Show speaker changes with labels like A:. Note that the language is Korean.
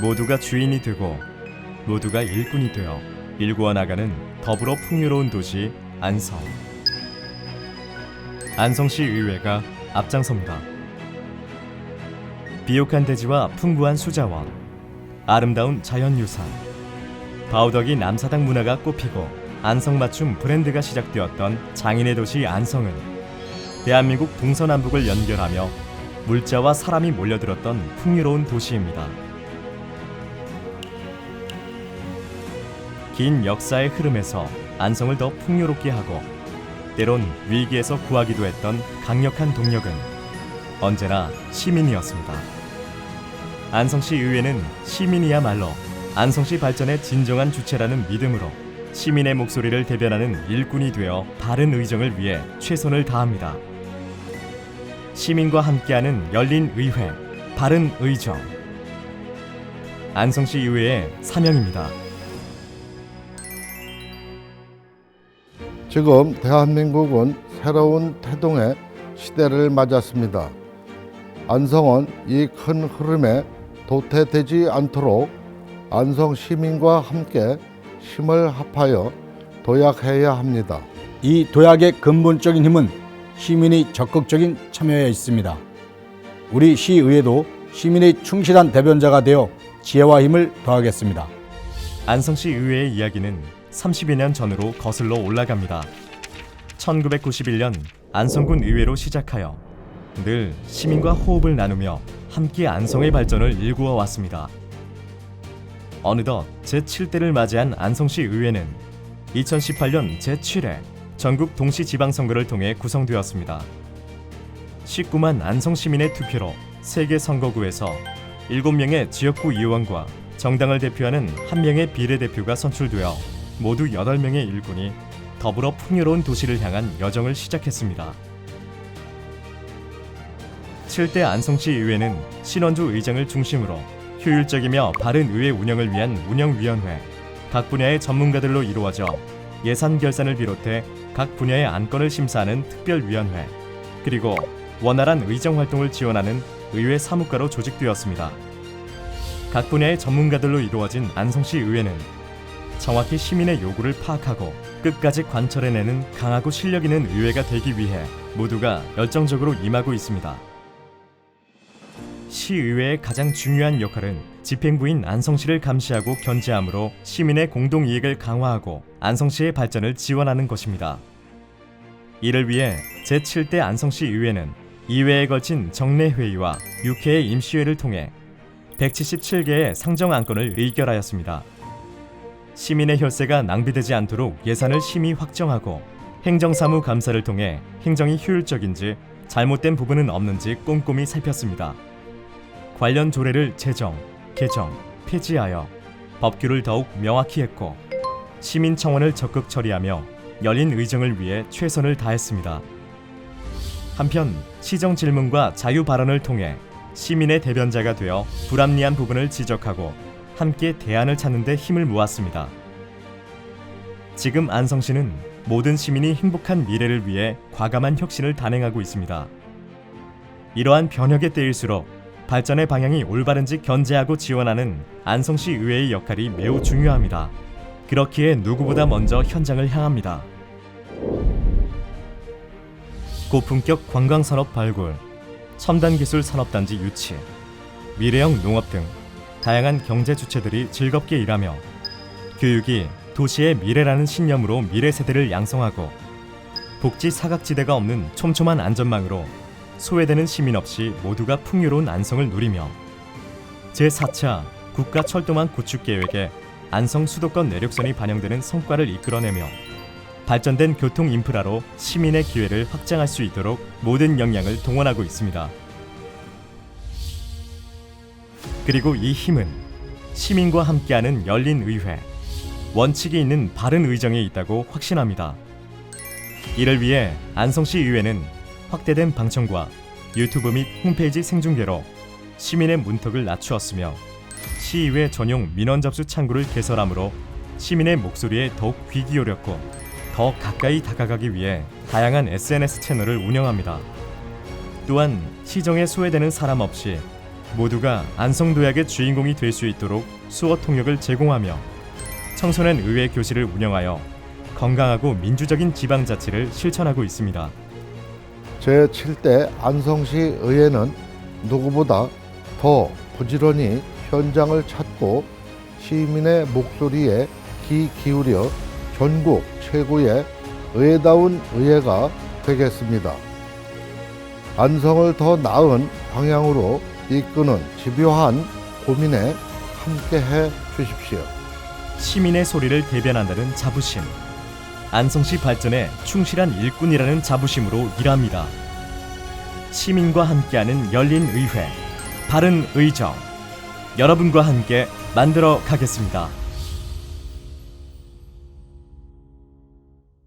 A: 모두가 주인이 되고 모두가 일꾼이 되어 일구어 나가는 더불어 풍요로운 도시 안성. 안성시 의회가 앞장섭니다. 비옥한 대지와 풍부한 수자원, 아름다운 자연유산, 바우덕이 남사당 문화가 꽃피고 안성 맞춤 브랜드가 시작되었던 장인의 도시 안성은 대한민국 동서남북을 연결하며 물자와 사람이 몰려들었던 풍요로운 도시입니다. 긴 역사의 흐름에서 안성을 더 풍요롭게 하고 때론 위기에서 구하기도 했던 강력한 동력은 언제나 시민이었습니다. 안성시 의회는 시민이야말로 안성시 발전의 진정한 주체라는 믿음으로 시민의 목소리를 대변하는 일꾼이 되어 바른 의정을 위해 최선을 다합니다. 시민과 함께하는 열린 의회, 바른 의정. 안성시 의회의 사명입니다.
B: 지금 대한민국은 새로운 태동의 시대를 맞았습니다. 안성은 이 큰 흐름에 도태되지 않도록 안성 시민과 함께 힘을 합하여 도약해야 합니다.
C: 이 도약의 근본적인 힘은 시민의 적극적인 참여에 있습니다. 우리 시의회도 시민의 충실한 대변자가 되어 지혜와 힘을 더하겠습니다.
A: 안성시 의회의 이야기는 30여 년 전으로 거슬러 올라갑니다. 1991년 안성군 의회로 시작하여 늘 시민과 호흡을 나누며 함께 안성의 발전을 일구어 왔습니다. 어느덧 제7대를 맞이한 안성시 의회는 2018년 제7회 전국 동시 지방선거를 통해 구성되었습니다. 19만 안성 시민의 투표로 세개 선거구에서 7명의 지역구 의원과 정당을 대표하는 한 명의 비례대표가 선출되어 모두 8명의 일꾼이 더불어 풍요로운 도시를 향한 여정을 시작했습니다. 7대 안성시 의회는 신원주 의장을 중심으로 효율적이며 바른 의회 운영을 위한 운영위원회, 각 분야의 전문가들로 이루어져 예산 결산을 비롯해 각 분야의 안건을 심사하는 특별위원회, 그리고 원활한 의정 활동을 지원하는 의회 사무과로 조직되었습니다. 각 분야의 전문가들로 이루어진 안성시 의회는 정확히 시민의 요구를 파악하고 끝까지 관철해내는 강하고 실력 있는 의회가 되기 위해 모두가 열정적으로 임하고 있습니다. 시의회의 가장 중요한 역할은 집행부인 안성시를 감시하고 견제함으로 시민의 공동 이익을 강화하고 안성시의 발전을 지원하는 것입니다. 이를 위해 제7대 안성시 의회는 2회에 걸친 정례 회의와 6회의 임시회를 통해 177개의 상정 안건을 의결하였습니다. 시민의 혈세가 낭비되지 않도록 예산을 심히 확정하고 행정사무 감사를 통해 행정이 효율적인지 잘못된 부분은 없는지 꼼꼼히 살폈습니다. 관련 조례를 제정, 개정, 폐지하여 법규를 더욱 명확히 했고 시민 청원을 적극 처리하며 열린 의정을 위해 최선을 다했습니다. 한편 시정 질문과 자유 발언을 통해 시민의 대변자가 되어 불합리한 부분을 지적하고 함께 대안을 찾는 데 힘을 모았습니다. 지금 안성시는 모든 시민이 행복한 미래를 위해 과감한 혁신을 단행하고 있습니다. 이러한 변혁의 때일수록 발전의 방향이 올바른지 견제하고 지원하는 안성시 의회의 역할이 매우 중요합니다. 그렇기에 누구보다 먼저 현장을 향합니다. 고품격 관광산업 발굴, 첨단 기술 산업단지 유치, 미래형 농업 등 다양한 경제 주체들이 즐겁게 일하며 교육이 도시의 미래라는 신념으로 미래 세대를 양성하고 복지 사각지대가 없는 촘촘한 안전망으로 소외되는 시민 없이 모두가 풍요로운 안성을 누리며 제4차 국가 철도망 구축 계획에 안성 수도권 내륙선이 반영되는 성과를 이끌어내며 발전된 교통 인프라로 시민의 기회를 확장할 수 있도록 모든 역량을 동원하고 있습니다. 그리고 이 힘은 시민과 함께하는 열린 의회, 원칙이 있는 바른 의정에 있다고 확신합니다. 이를 위해 안성시 의회는 확대된 방청과 유튜브 및 홈페이지 생중계로 시민의 문턱을 낮추었으며 시의회 전용 민원 접수 창구를 개설함으로 시민의 목소리에 더욱 귀 기울였고 더 가까이 다가가기 위해 다양한 SNS 채널을 운영합니다. 또한 시정에 소외되는 사람 없이 모두가 안성도약의 주인공이 될 수 있도록 수어 통역을 제공하며 청소년 의회 교실을 운영하여 건강하고 민주적인 지방자치를 실천하고 있습니다.
B: 제7대 안성시 의회는 누구보다 더 부지런히 현장을 찾고 시민의 목소리에 귀 기울여 전국 최고의 의회다운 의회가 되겠습니다. 안성을 더 나은 방향으로 이끄는 집요한 고민에 함께해 주십시오.
A: 시민의 소리를 대변한다는 자부심. 안성시 발전에 충실한 일꾼이라는 자부심으로 일합니다. 시민과 함께하는 열린 의회, 바른 의정. 여러분과 함께 만들어 가겠습니다.